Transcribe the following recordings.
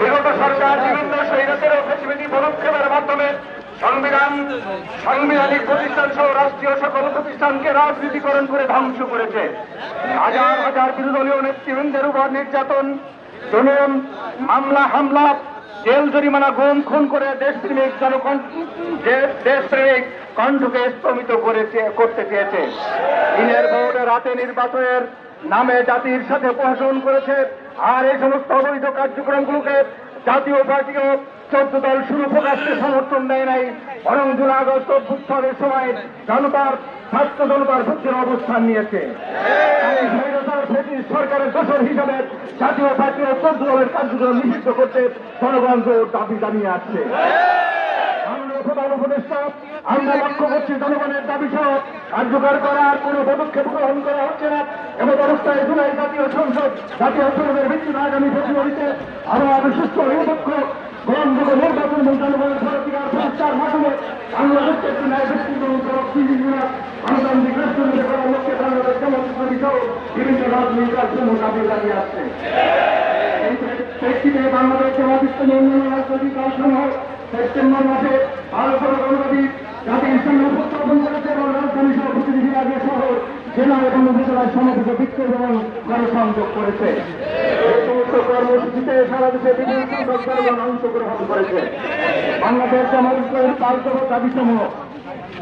বিগত সরকার বিভিন্ন রাজনীতিকরণ করে ধ্বংস করেছে। হাজার হাজার বিরোধীয় জেল, জরিমানা, গুম, খুন করে দেশপ্রেমিক জনকণ যে দেশপ্রেমিক কণ্ঠকে স্তমিত করতে চেয়েছে। দিনের ভোটে রাতে নির্বাচনের নামে জাতির সাথে প্রহসন করেছে। আর এই সমস্ত অবৈধ কার্যক্রমগুলোকে জাতীয় পার্টিও চোদ্দ দল শুরু প্রকাশ্যে সমর্থন দেয় নাই। বরং জুলাই আগস্ট অভ্যুত্থানের সময় জনতার, ছাত্র জনতার পক্ষের অবস্থান নিয়েছে। সরকারের দোষর হিসাবে জাতীয় পার্টি ও চোদ্দ দলের কার্যক্রম নিষিদ্ধ করতে জনগণ দাবি জানিয়ে আসছে। প্রধান উপদেষ্টা। আমরা লক্ষ্য করছি জনগণের দাবি সহ কার্যকর করার কোনো পদক্ষেপ গ্রহণ করা হচ্ছে না। এমন অবস্থায় জুলাই জাতীয় সংসদ, জাতীয় সংসদের ভিত্তিতে আগামী ফেব্রুয়ারিতে আরও আরও সুস্থ নিরপেক্ষ গ্রহণযোগ্য নির্বাচন এবং জনগণের ভোটাধিকার প্রতিষ্ঠার মাধ্যমে বাংলাদেশকে একটি ন্যায় ব্যক্তিত্ব গণতান্ত্রিক রাষ্ট্র নির্মাণে করার লক্ষ্যে বাংলাদেশ ইসলামী সহ বিভিন্ন রাজনৈতিক কার্যক্রম দাবি জানিয়ে আসছে। এই প্রেক্ষিতে বাংলাদেশ জামাত ইসলামী অন্যান্য রাজনৈতিক দলসমূহ সেপ্টেম্বর মাসে আলোচনা গণবাদী জাতির সামনে উপস্থাপন করেছে এবং রাজধানী সহ প্রতিনিধি রাজ্য সহ জেলা এবং উপজেলায় সমবেত বিক্ষোভ এবং গণসংযোগ করেছে। এই সমস্ত কর্মসূচিতে সারা দেশে বিভিন্ন সংখ্যক অংশগ্রহণ করেছে। বাংলাদেশ জামাত ইসলামের কার্যকর দাবিসমূহ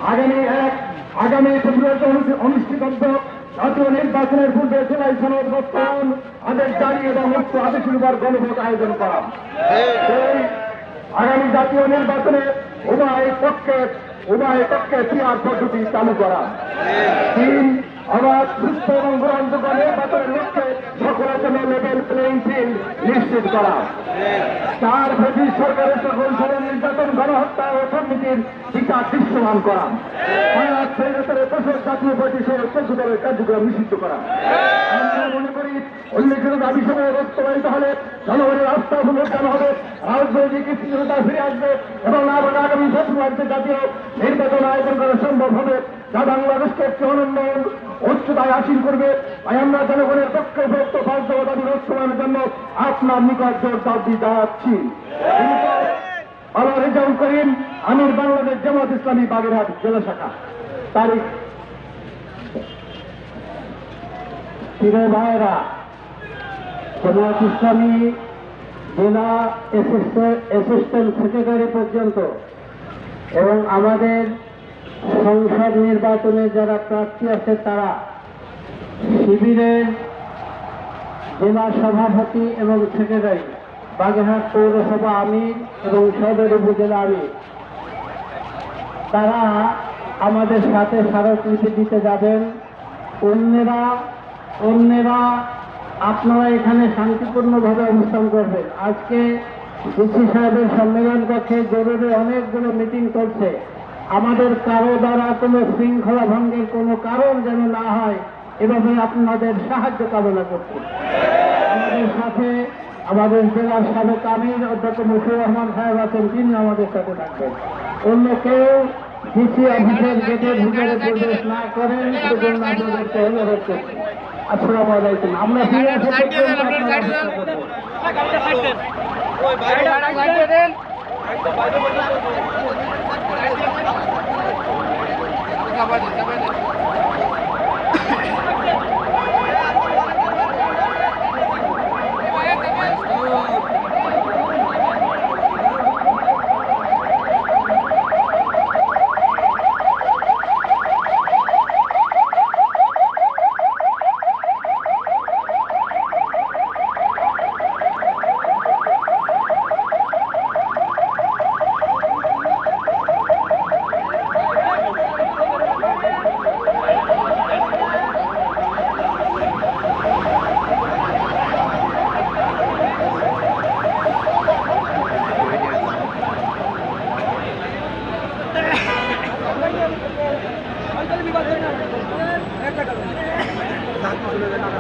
আগামী এক আগামী ফেব্রুয়ারিতে অনুষ্ঠিত- অনুষ্ঠিতব্য। জাতীয় নির্বাচনের পূর্বে জেলায় সনদ আদেশ জারি এবং মুক্ত আদেশের উপর গণভোট আয়োজন করা। দুই, আগামী জাতীয় নির্বাচনে উভয় পক্ষে উভয় পক্ষে পিয়ার পদ্ধতি চালু করা। তিন অবাধ সুস্থ এবং গ্রহণযোগ্য নির্বাচনের লক্ষ্যে সকলের জন্য লেভেল প্লেইং ফিল্ড নিশ্চিত করা। চার ব্রিটিশ সরকারের সকল ষড় নির্যাতন, গণহত্যা ও দুর্নীতির বিচার দৃশ্যমান করা। দোষর জাতীয় সহ চোদ্দ দলের কার্যক্রম নিষিদ্ধ করা। মনে করি, উল্লেখিত দাবি সময় বাস্তবায়িত হলে জনগণের আস্থা পুনরুদ্ধার হবে, রাজনৈতিক স্থিরতা ফিরে আসবে এবং আগামী ফেব্রুয়ারিতে জাতীয় নির্বাচন আয়োজন করা সম্ভব হবে। যা বাংলাদেশকে একটি অনন্য উচ্চতায় আসীন করবে, তাই আমরা জনগণের পক্ষে ভক্ত বাস্তব দাবি জন্য আপনার নিকট জোর দাবি জানাচ্ছি। আল্লাহ রেজাউল করিম, আমির বাংলাদেশ জামাত ইসলামী বাগেরহাট জেলা শাখা। তারিখ প্রিয় ভাইরা জামাত ইসলামী জেলা অ্যাসিস্ট্যান্ট সেক্রেটারি পর্যন্ত। এবং আমাদের সংসদ নির্বাচনে যারা প্রার্থী আছে তারা শিবিরের জেলা সভাপতি এবং সেক্রেটারি, বাগেরহাট পৌরসভা আমির এবং সদর উপজেলা আমির। তারা আমাদের সাথে স্মারকলিপি দিতে যাবেন। অন্যেরা অন্যেরা আপনারা এখানে শান্তিপূর্ণভাবে অনুষ্ঠান করবেন। আজকে ডিসি সাহেবের সম্মেলন কক্ষে জরুরি অনেকগুলো মিটিং করছে আমাদের কারও দ্বারা কোনো শৃঙ্খলা ভঙ্গের কোনো কারণ যেন না হয়, এভাবে আপনাদের সাহায্য কামনা করছি। আমাদের সাথে আমাদের জেলার সাবেক আমির অধ্যক্ষ মুশিউর রহমান সাহেব আছেন তিনি আমাদের সাথে থাকবেন। অন্য কেউ সিসি অফিসের গেটে ভিতরে প্রবেশ না করেন সেজন্য আপনাদেরকে অনুরোধ করছি আসসালামু আলাইকুম। আমরা ফিরে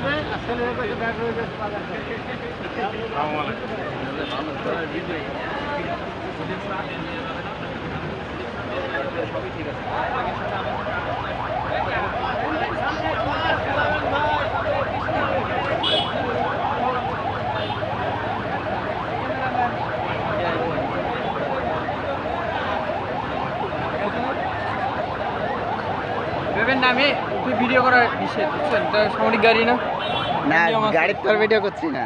আসলে ভেবেন না আমি। তুই ভিডিও করা নিষেধ সামরিক গাড়ি না? না গাড়ির তোর ভিডিও করছি না।